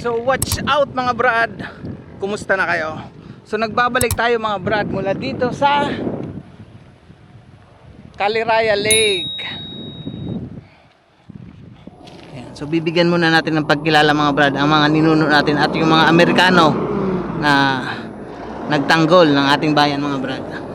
So watch out mga brad. Kumusta na kayo? So nagbabalik tayo mga brad mula dito sa Caliraya Lake. Ayan. So bibigyan muna natin ng pagkilala mga brad ang mga ninuno natin at yung mga Amerikano na nagtanggol ng ating bayan mga brad.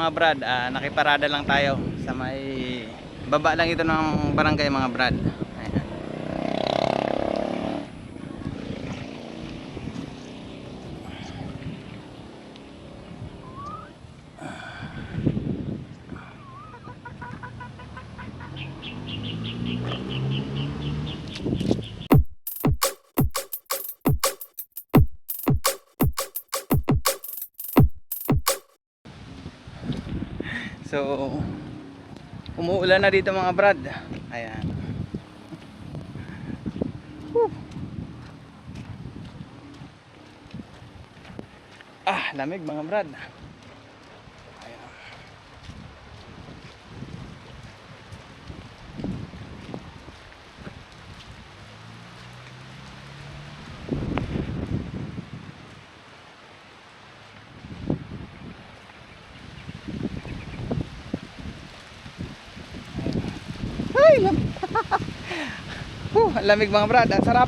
Mga brad, ah, nakiparada lang tayo sa may baba lang ito ng barangay mga brad. Umuulan na dito mga brad. Ayan. Whew. Ah, lamig mga brad. Ayan. Ay, lam Huh, lamig mga brad, ang sarap.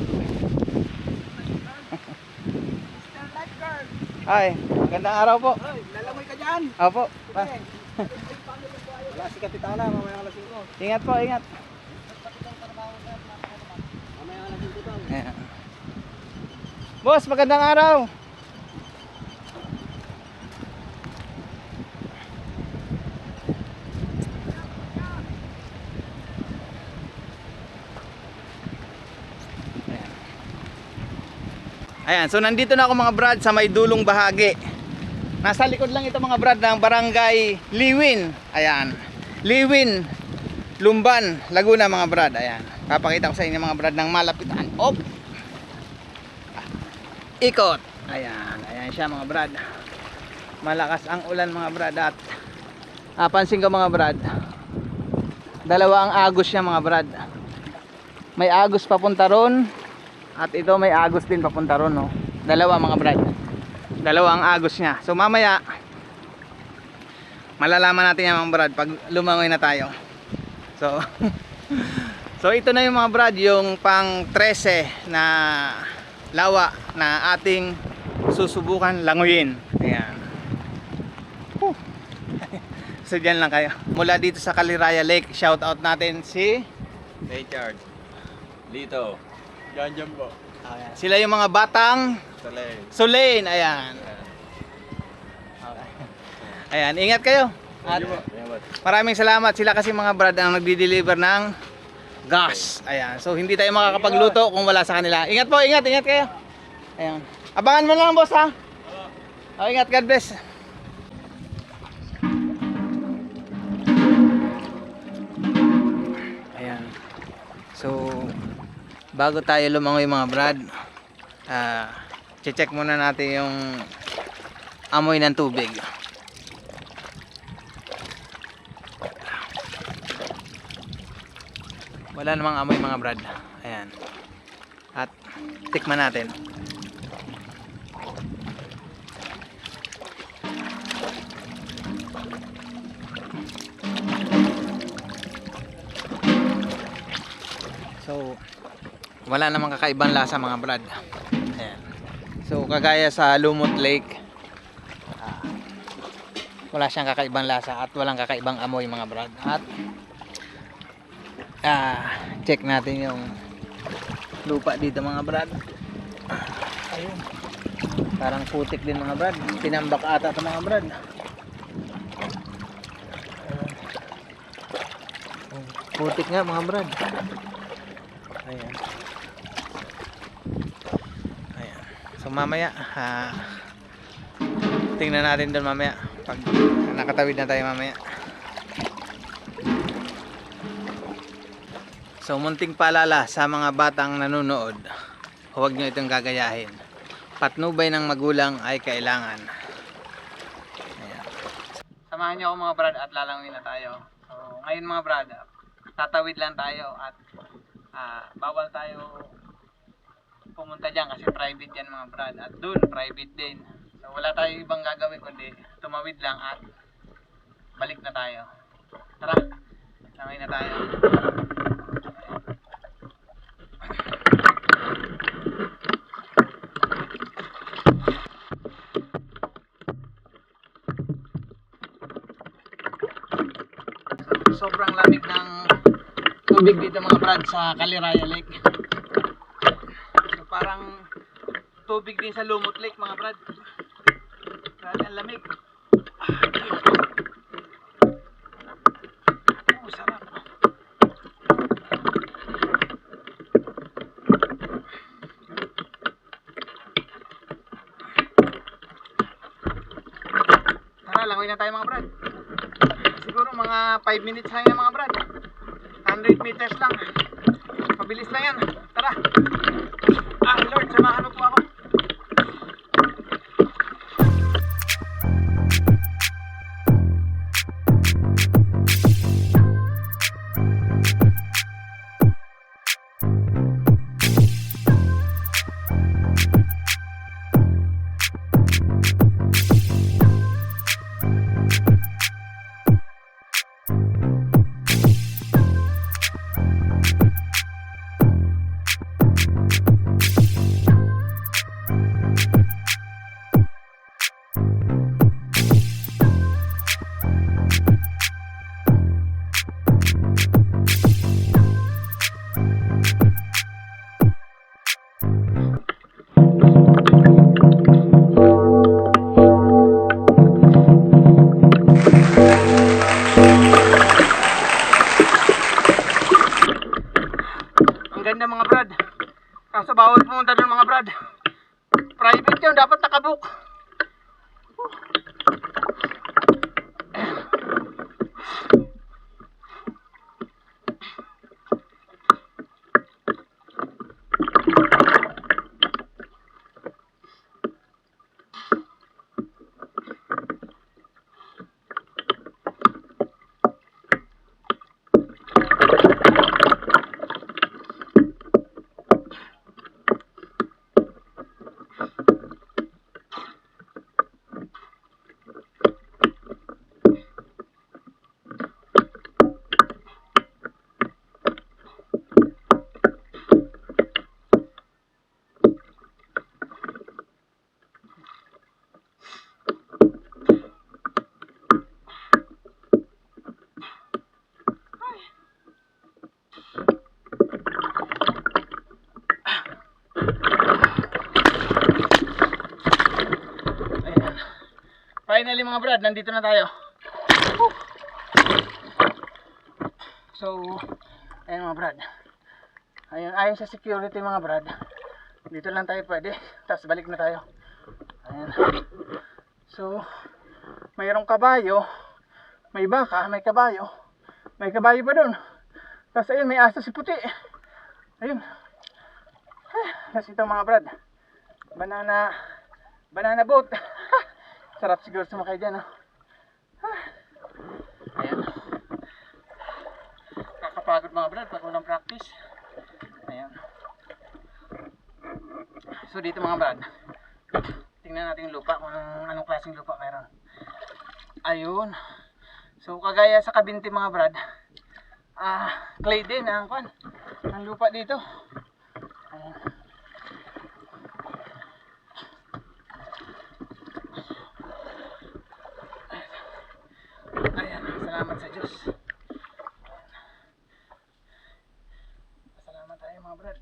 Ay, gandang araw po. Lalamoy ka dyan. Opo. Pa. Wala si Kapitana, mamaya alas 5. Ingat po, ingat. Mamaya alas 5 daw. Ayan. Boss, magandang araw. Ayan, so nandito na ako mga brad sa may dulong bahagi. Nasa likod lang ito mga brad ng barangay Liwin. Ayan. Liwin, Lumban, Laguna mga brad. Ayan. Papakita ko sa inyo mga brad ng malapitan. Op! Ikot. Ayan. Ayan siya mga brad. Malakas ang ulan mga brad at ah, pansin ko mga brad. Dalawa ang agos niya mga brad. May agos papunta ron at ito may agos din papunta ron no. Dalawa mga brad. Dalawa ang agos niya. So mamaya malalaman natin yan mga brad pag lumangoy na tayo. So So ito na yung mga brad, yung pang 13 na lawa na ating susubukan languyin. Ayan. Whew. so dyan lang kayo. Mula dito sa Caliraya Lake, shout out natin si Richard. Lito. Yan dyan po. Ayan. Sila yung mga batang Salay. Sulain. Ayan. Okay. Ayan, ingat kayo. At maraming salamat sila kasi mga brad ang nagdi-deliver ng gas. Ayan. So hindi tayo makakapagluto kung wala sa kanila. Ingat po, ingat, ingat kayo. Ayan. Abangan mo lang boss ha. Oh, ingat, God bless. Ayan. So bago tayo lumangoy mga brad, ah check muna natin yung amoy ng tubig. Wala namang amoy mga brad. Ayan. At tikman natin. So, wala namang kakaibang lasa mga brad. Ayan. So, kagaya sa Lumot Lake, ah, wala siyang kakaibang lasa at walang kakaibang amoy mga brad. At ah, check natin yung lupa dito mga brad. Ayun. Parang putik din mga brad. Tinambak ata ito mga brad. Putik nga mga brad. Ayan. So mamaya, ah, tingnan natin doon mamaya. Pag nakatawid na tayo mamaya. So munting paalala sa mga batang nanonood, huwag nyo itong gagayahin. Patnubay ng magulang ay kailangan. Ayan. Samahan nyo ako mga brad at lalangin na tayo. So ngayon mga brad, tatawid lang tayo at ah, bawal tayo pumunta dyan kasi private yan mga brad. At dun private din. So wala tayo ibang gagawin kundi tumawid lang at balik na tayo. Tara sangay na tayo. So, sobrang lamig ng tubig dito mga brad sa Kaliraya Lake So parang tubig din sa Lumot Lake mga brad. Grabe ang lamig. Oh, sarap. Tara, langoy na tayo mga brad. Siguro mga 5 minutes lang yan mga brad. 100 meters lang. Mabilis lang yan. Tara. Ah, Lord, samahan mo po ako. Finally mga brad, nandito na tayo. So, ayan mga brad. Ayan, ayon sa security mga brad. Dito lang tayo pwede. Tapos balik na tayo. Ayan. So, mayroong kabayo. May baka, may kabayo. May kabayo pa doon. Tapos ayun, may aso si puti. Ayun. Tapos ito mga brad. Banana, banana boat. Sarap siguro sumakay dyan, oh. Ayan. Kakapagod mga brad pag walang practice. Ayan. So dito mga brad. Tingnan natin yung lupa kung anong, anong klaseng lupa meron. Ayun. So kagaya sa kabinti mga brad. Ah, clay din ang kwan. Ang lupa dito. Ayan. Ayan, salamat sa Diyos. Salamat tayo mga brad.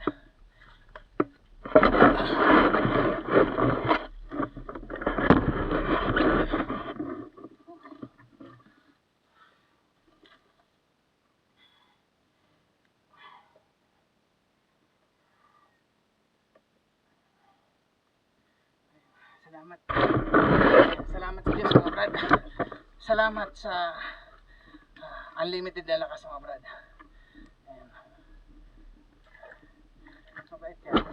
Salamat. Salamat sa Diyos mga brad. Salamat sa ah, unlimited na lakas mga brad. Ayan. Mabait yan.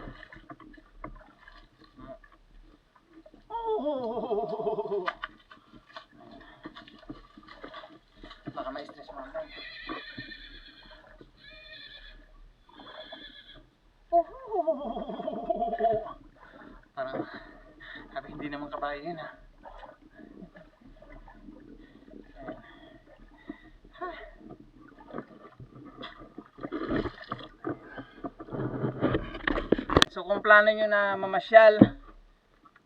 Oh! Baka ma-stress mga brad. Parang sabi hindi naman kabayo yun ha. So kung plano nyo na mamasyal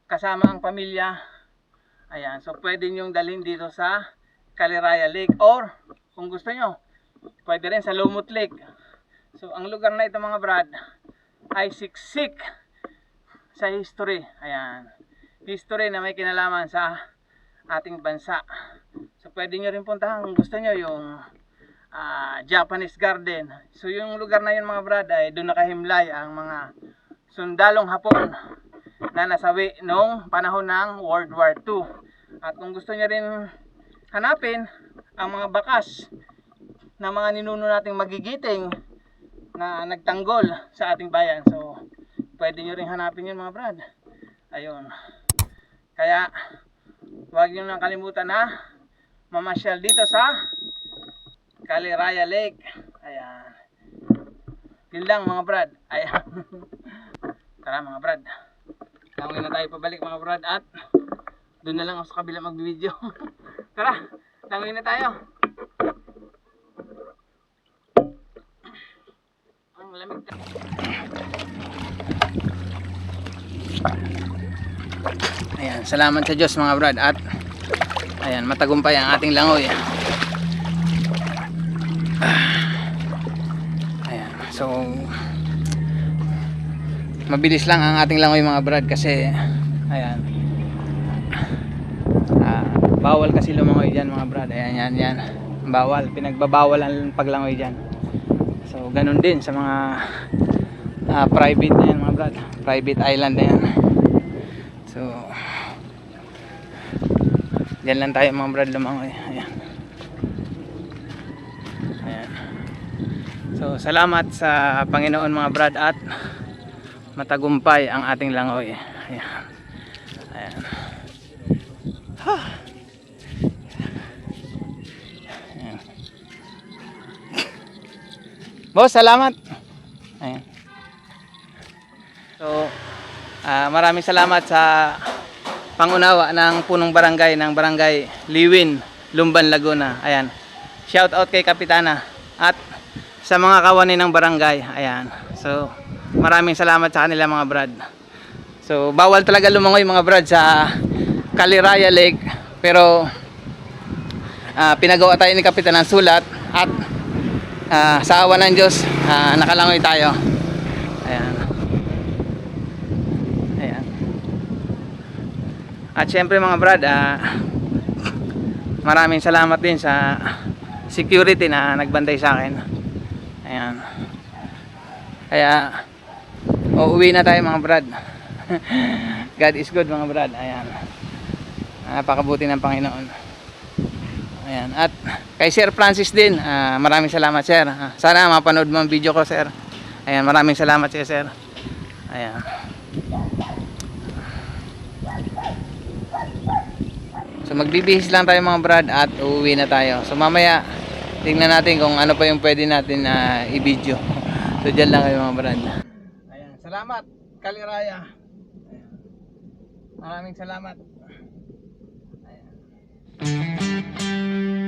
kasama ang pamilya, ayan, so pwede nyo dalhin dito sa Caliraya Lake or kung gusto nyo, pwede rin sa Lumut Lake. So ang lugar na ito mga brad ay siksik sa history. Ayan. History na may kinalaman sa ating bansa. So pwede nyo rin puntahan kung gusto nyo yung ah, Japanese Garden. So yung lugar na yun mga brad ay doon nakahimlay ang mga sundalong Hapon na nasawi noong panahon ng World War II. At kung gusto nyo rin hanapin ang mga bakas na mga ninuno nating magigiting na nagtanggol sa ating bayan. So, pwede nyo rin hanapin yun mga brad. Ayun. Kaya, huwag nyo nang kalimutan na mamasyal dito sa Caliraya Lake. Ayan. Yun lang mga brad. Ayan. Tara mga brad. Tawagin na tayo pabalik mga brad at doon na lang ako sa kabila mag-video. Tara, tawagin na tayo. Ang lamig ta- Ayan, salamat sa Diyos mga brad at ayan, matagumpay ang ating langoy. Ayan, so mabilis lang ang ating langoy mga brad kasi ayan. Ah, bawal kasi lumangoy dyan mga brad. Ayan yan yan. Bawal. Pinagbabawal ang paglangoy dyan. So ganun din sa mga ah, private na yan mga brad. Private island na yan. So dyan lang tayo mga brad lumangoy. Ayan. So salamat sa Panginoon mga brad at matagumpay ang ating langoy. Ayan. Ayan. Ha! Salamat. Ayan. So ah, maraming salamat sa pangunawa ng punong barangay ng barangay Liwin, Lumban, Laguna. Ayan. Shout out kay Kapitana at sa mga kawani ng barangay. Ayan. So maraming salamat sa kanila mga brad. So bawal talaga lumangoy mga brad sa Caliraya Lake. Pero ah, pinagawa tayo ni Kapitan ng sulat at ah, sa awa ng Diyos ah, nakalangoy tayo. Ayan. Ayan. At syempre mga brad ah, maraming salamat din sa security na nagbantay sa akin. Ayan. Kaya uuwi na tayo mga brad. God is good mga brad. Ayan. Napakabuti ng Panginoon. Ayan. At kay Sir Francis din ah, maraming salamat sir. Ah, sana mapanood mo ang video ko sir. Ayan maraming salamat sir sir. Ayan. So magbibihis lang tayo mga brad at uuwi na tayo. So mamaya tingnan natin kung ano pa yung pwede natin na i-video. So dyan lang kayo mga brad Salamat, Kaliraya. Ayan. Maraming salamat. Ayan.